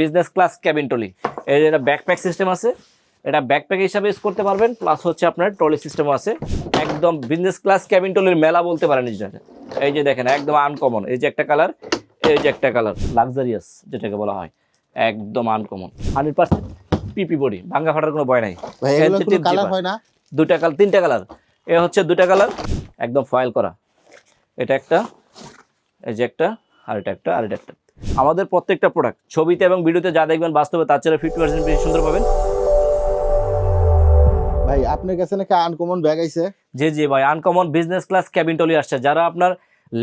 Business class cabin trolley এই যে এটা ব্যাকপ্যাক সিস্টেম আছে এটা ব্যাকপ্যাক হিসাবে ইউজ করতে পারবেন প্লাস হচ্ছে আপনার ট্রলি সিস্টেমও আছে। একদম বিজনেস ক্লাস ক্যাবিন টলির মেলা বলতে পারেন যেটা এই যে দেখেন একদম আনকমন এই যে একটা কালার এই যে একটা কালার লাক্সারিয়াস যেটাকে বলা হয়। একদম uncommon hundred percent PP body ভাঙ্গা ফাটার কোনো ভয় নাই। হয় দুটা কালার তিনটা কালার এ হচ্ছে দুটা কালার একদম ফয়েল করা। এটা একটা এই যে একটা আর এটা একটা আর এটা একটা। আমাদের প্রত্যেকটা প্রোডাক্ট ছবিতে এবং ভিডিওতে যা দেখবেন বাস্তবে তার চেয়ে ফিফটি পার্সেন্ট বেশি সুন্দর পাবেন। ভাই আপনার কাছে নাকি আনকমন ব্যাগ আইছে? জি জি ভাই uncommon business class cabin trolley আসছে। যারা আপনার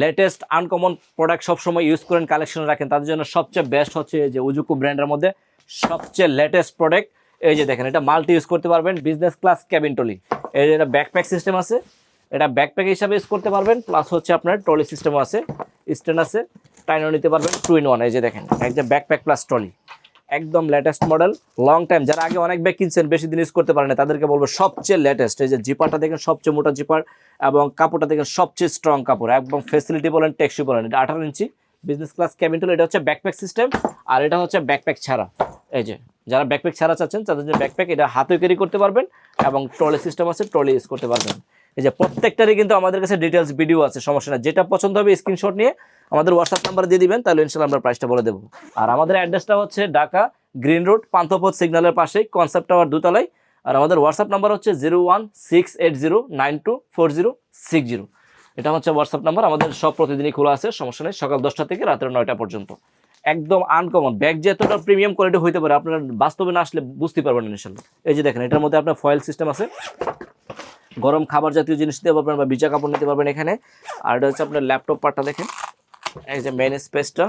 লেটেস্ট আনকমন প্রোডাক্ট সবসময় ইউজ করেন কালেকশন রাখেন তাদের জন্য সবচেয়ে বেস্ট হচ্ছে এই যে উজুকু ব্র্যান্ডের মধ্যে সবচেয়ে লেটেস্ট প্রোডাক্ট এই যে দেখেন এটা মাল্টি ইউজ করতে পারবেন বিজনেস ক্লাস ক্যাবিন টলি এই যে এটা ব্যাকপ্যাক সিস্টেম আছে এটা ব্যাকপ্যাক হিসাবে ইউজ করতে পারবেন প্লাস হচ্ছে আপনার ট্রলি সিস্টেমও আছে স্ট্যান্ড আছে। টাইনও নিতে পারবেন টু ইন ওয়ান এই যে দেখেন একটা ব্যাকপ্যাক প্লাস ট্রলি একদম লেটেস্ট মডেল লং টাইম যারা আগে অনেক ব্যাগ কিনছেন, বেশি দিন ইউজ করতে পারেন তাদেরকে বলব সবচেয়ে লেটেস্ট এই যে জিপারটা দেখেন, সবচেয়ে মোটা জিপার এবং কাপড়টা দেখেন, সবচেয়ে স্ট্রং কাপড়। একদম ফেসিলিটি বলেন টেক্সি বলেন, এটা আঠারো ইঞ্চি বিজনেস ক্লাস ক্যাবিনটুল এটা হচ্ছে ব্যাকপ্যাক সিস্টেম আর এটা হচ্ছে ব্যাকপ্যাক ছাড়া। এই যে, যারা ব্যাকপ্যাক ছাড়া চাচ্ছেন, তাদের জন্য ব্যাকপ্যাক এটা হাতে ক্যারি করতে পারবেন এবং ট্রলি সিস্টেম আছে ট্রলি ইউজ করতে পারবেন। এই যে প্রত্যেকটারই কিন্তু আমাদের কাছে ডিটেলস ভিডিও আছে, সমস্যা না যেটা পছন্দ হবে স্ক্রিনশট নিয়ে আমাদের হোয়াটসঅ্যাপ নাম্বার দিয়ে দিবেন, তাহলে ইনশাল্লাহ আমরা প্রাইসটা বলে দেবো। আর আমাদের অ্যাড্রেসটা হচ্ছে ঢাকা গ্রিন রোড পান্থপথ সিগন্যালের পাশেই কনসেপ্ট টাওয়ার দুতলায়। আর আমাদের হোয়াটসঅ্যাপ নাম্বার হচ্ছে zero one six eight zero nine two four zero six zero এটা হচ্ছে হোয়াটসঅ্যাপ নাম্বার আমাদের সব প্রতিদিনই খোলা আছে, সমস্যা নেই, সকাল দশটা থেকে রাতের নয়টা পর্যন্ত। একদম আনকমন ব্যাগ যে এতটা প্রিমিয়াম কোয়ালিটি হইতে পারে, আপনারা বাস্তবে না আসলে বুঝতে পারবেন ইনশাল্লাহ। এই যে দেখেন, এটার মধ্যে আপনার ফয়েল সিস্টেম আছে। গরম খাবার জাতীয় জিনিস নিতে পারবেন বা বিচা কাপড় নিতে পারবেন এখানে। আর এটা হচ্ছে আপনার ল্যাপটপ পার্টটা দেখেন। এই যে মেন স্পেসটা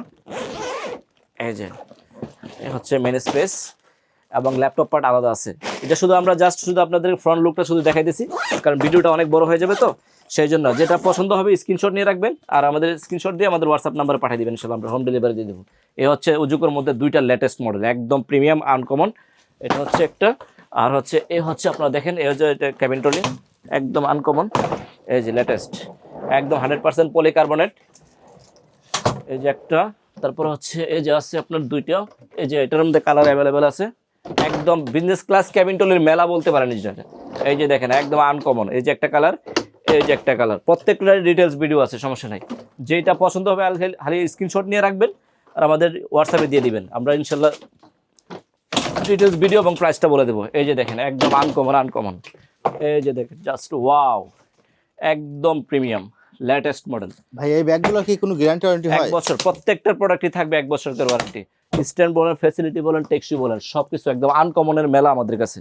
এই যে হচ্ছে মেন স্পেস এবং ল্যাপটপ পার্ট আলাদা আছে। এটা শুধু আমরা জাস্ট শুধু আপনাদের ফ্রন্ট লুকটা শুধু দেখাই দিছি, কারণ ভিডিওটা অনেক বড় হয়ে যাবে তো। সেই জন্য যেটা পছন্দ হবে স্ক্রিনশট নিয়ে রাখবেন, আর আমাদের স্ক্রিনশট দিয়ে আমাদের হোয়াটসঅ্যাপ নাম্বারে পাঠিয়ে দেবেন সেটা আমরা হোম ডেলিভারি দিয়ে দেবো। এ হচ্ছে উজুকের মধ্যে দুইটা লেটেস্ট মডেল একদম প্রিমিয়াম আনকমন এটা হচ্ছে একটা, আর হচ্ছে, এ হচ্ছে আপনারা দেখেন, এ হচ্ছে এটা ক্যাবিন ট্রলি একদম আনকমন এই যে লেটেস্ট একদম হান্ড্রেড পার্সেন্ট পলিকার্বনেট এই যে একটা, তারপর হচ্ছে এই যে আছে আপনার দুইটা। এই যে এটার মধ্যে কালার অ্যাভেলেবেল আছে। একদম বিজনেস ক্লাস ক্যাবিন টলির মেলা বলতে পারেন যেটা এই যে দেখেন, একদম আনকমন এই যে একটা কালার এই যে একটা কালার প্রত্যেকটার ডিটেলস ভিডিও আছে, সমস্যা নাই। যেটা পছন্দ হবে খালি স্ক্রিনশট নিয়ে রাখবেন আর আমাদের হোয়াটসঅ্যাপে দিয়ে দিবেন। আমরা ইনশাল্লাহ ডিটেলস ভিডিও এবং প্রাইসটা বলে দেবো। এই যে দেখেন একদম আনকমন আনকমন এই যে দেখেন জাস্ট ওয়াও একদম প্রিমিয়াম লেটেস্ট মডেল ভাই এই ব্যাগগুলো কি কোনো গ্যারান্টি ওয়ারেন্টি হয়? এক বছর প্রত্যেকটার প্রোডাক্টই থাকবে এক বছরের ওয়ারেন্টি স্ট্যান্ড বলেন ফ্যাসিলিটি বলেন টেক্সি বলেন সব কিছু একদম আনকমনের মেলা আমাদের কাছে।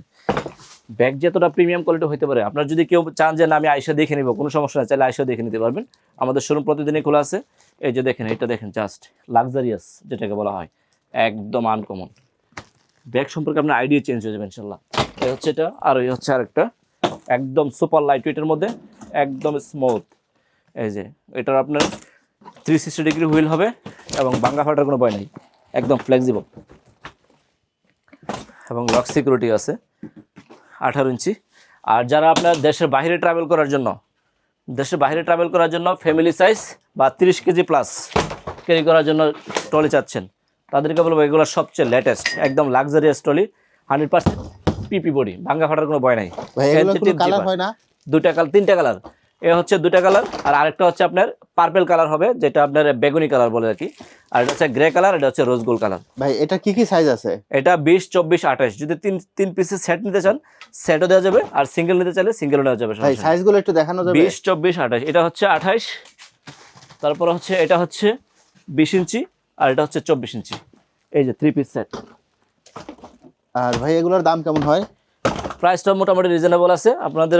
ব্যাগ যতটা প্রিমিয়াম কোয়ালিটি হতে পারে আপনার যদি কেউ চান যে না আমি আইসা দেখে নিব কোনো সমস্যা নেই চাইলে আইসা দেখে নিতে পারবেন। আমাদের শোরুম প্রতিদিনই খোলা আছে। এই যে দেখেন এটা দেখেন জাস্ট লাক্সারিয়াস যেটাকে বলা হয়। একদম আনকমন ব্যাগ সম্পর্কে আপনার আইডিয়া চেঞ্জ হয়ে যাবে ইনশাল্লাহ এই হচ্ছে এটা, আর এই হচ্ছে আরেকটা। একদম সুপার লাইট ওয়েটের মধ্যে, একদম স্মুথ এই যে, এটার আপনার থ্রি সিক্সটি ডিগ্রি হুইল হবে এবং বাঙ্গা ফাটার কোনো ভয় নেই। একদম ফ্লেক্সিবল এবং লক সিকিউরিটি আছে, আঠারো ইঞ্চি। আর যারা আপনার দেশের বাইরে ট্রাভেল করার জন্য, দেশের বাইরে ট্রাভেল করার জন্য ফ্যামিলি সাইজ বা তিরিশ কেজি প্লাস ক্যারি করার জন্য ট্রলি চাচ্ছেন তাদেরকে বলব এগুলো সবচেয়ে লেটেস্ট একদম luxurious trolley hundred percent PP body ভাঙ্গা ফাটার কোনো ভয় নাই। দুটা কালার তিনটা কালার এ হচ্ছে দুটা কালার আর আরেকটা হচ্ছে আপনার পার্পেল কালার হবে যেটা আপনার বেগুনি কালার বলে আর কি। আর এটা হচ্ছে গ্রে কালার এটা হচ্ছে রোজ গোল্ড কালার ভাই এটা কি কি সাইজ আছে? এটা বিশ চব্বিশ আঠাশ। যদি তিন তিন পিসের সেট নিতে চান সেটও দেওয়া যাবে আর সিঙ্গেল নিতে চাইলে সিঙ্গেলও নেওয়া যাবে ভাই সাইজগুলো একটু দেখানো যাবে। বিশ চব্বিশ আঠাশ। এটা হচ্ছে আঠাশ। তারপর হচ্ছে এটা হচ্ছে বিশ ইঞ্চি। আর এটা হচ্ছে চব্বিশ ইঞ্চি। এই যে থ্রি পিস সেট আর ভাই এগুলোর দাম কেমন হয়? প্রাইসটা মোটামুটি রিজনেবল আছে। আপনাদের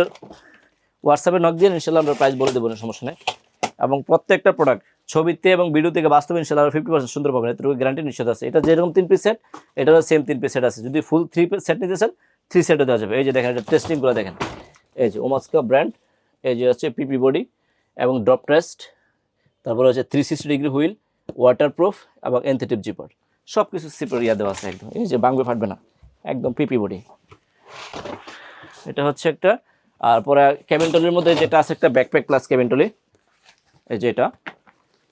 হোয়াটসঅ্যাপে নক দিয়ে ইনশাল্লাহ আমরা প্রাইস বলে দেবো না সমস্যা নেই। এবং প্রত্যেকটা প্রোডাক্ট ছবিতে এবং ভিডিও থেকে বাস্তবে ইনশাল্লাহ ফিফটি পার্সেন্ট সুন্দর পাবেন। এতটুকু গ্যারান্টি নিশ্চিত আছে। এটা যেরকম তিন পিস সেট এটারও সেম তিন পিস সেট আছে। যদি ফুল থ্রি পিস সেট নিতে চান থ্রি সেটও দেওয়া যাবে। এই যে দেখেন এটা টেস্টিংগুলো দেখেন। এই যে ওমাস্কা ব্র্যান্ড এই যে হচ্ছে পিপি বডি এবং ড্রপ টেস্ট তারপরে হচ্ছে three sixty degree wheel water proof এবং এনথেটিভ জিপার সব কিছু সিপার ইয়া দেওয়া আছে একদম। এই যে বাংবে ফাটবে না। একদম পিপি বডি। এটা হচ্ছে একটা আর পরে ক্যাবিনটলির মধ্যে যেটা আছে একটা ব্যাকপ্যাক প্লাস ক্যাবিনটলি এই যে এটা।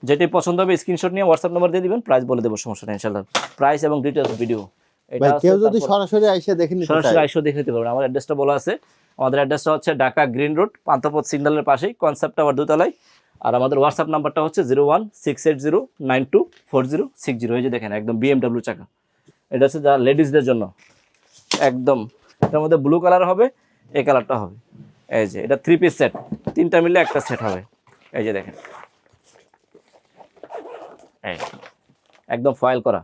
যেটি পছন্দ হবে স্ক্রিনশট নিয়ে হোয়াটসঅ্যাপ নাম্বার দিয়ে দিবেন প্রাইস বলে দেবো সমস্যা নেই ইনশাল্লাহ প্রাইস এবং ডিটেলস ভিডিও ভাই কেউ যদি সরাসরি আইসে দেখে নিতে সরাসরি আইসো দেখে নিতে পারবেন। আমার অ্যাড্রেসটা বলা আছে। আমাদের অ্যাড্রেসটা হচ্ছে ঢাকা গ্রিন রোড পান্থপথ সিগন্যালের পাশেই। কনসেপ্ট টাওয়ার দোতলায়। আর আমাদের হোয়াটসঅ্যাপ নাম্বারটা হচ্ছে zero one six eight zero nine two four zero six zero এই যে দেখেন, একদম বিএমডাব্লিউ চাকা। এটা হচ্ছে যা লেডিসদের জন্য। একদম, এটার মধ্যে ব্লু কালার হবে, এই কালারটা হবে। এই যে, এটা থ্রি পিস সেট তিনটা মিলে একটা সেট হবে। এই যে দেখেন। এই, একদম ফয়েল করা।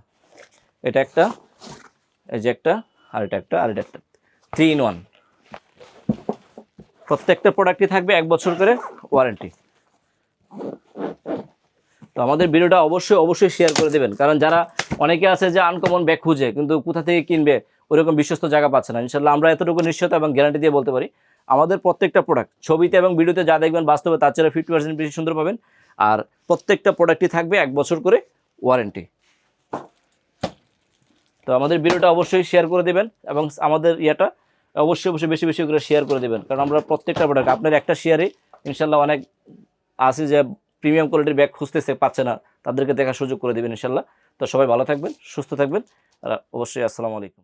এটা একটা, এই যে একটা, আর এটা একটা, আর এটা একটা। থ্রি ইন ওয়ান প্রত্যেকটা প্রোডাক্টই থাকবে এক বছর করে ওয়ারেন্টি তো আমাদের ভিডিওটা অবশ্যই অবশ্যই শেয়ার করে দেবেন। কারণ যারা অনেকে আছে যে আনকমন ব্যাগ খুঁজে, কিন্তু কোথা থেকে কিনবে, ওরকম বিশ্বস্ত জায়গা পাচ্ছে না। ইনশাল্লাহ আমরা এতটুকু নিশ্চয়তা এবং গ্যারান্টি দিয়ে বলতে পারি, আমাদের প্রত্যেকটা প্রোডাক্ট ছবিতে এবং ভিডিওতে যা দেখবেন বাস্তবে, তার চেয়ে ফিফটি পার্সেন্ট বেশি সুন্দর পাবেন। আর প্রত্যেকটা প্রোডাক্টই থাকবে এক বছর করে ওয়ারেন্টি তো আমাদের ভিডিওটা অবশ্যই শেয়ার করে দেবেন এবং আমাদের ইয়েটা অবশ্যই অবশ্যই বেশি বেশি করে শেয়ার করে দেবেন। কারণ আমরা প্রত্যেকটা প্রোডাক্ট আপনার একটা শেয়ারে ইনশাল্লাহ অনেক আছে যে প্রিমিয়াম কোয়ালিটির ব্যাগ খুঁজতেছে, পাচ্ছে না, তাদেরকে দেখার সুযোগ করে দেবেন ইনশাল্লাহ। তো সবাই ভালো থাকবেন, সুস্থ থাকবেন। আর অবশ্যই আসসালামু আলাইকুম।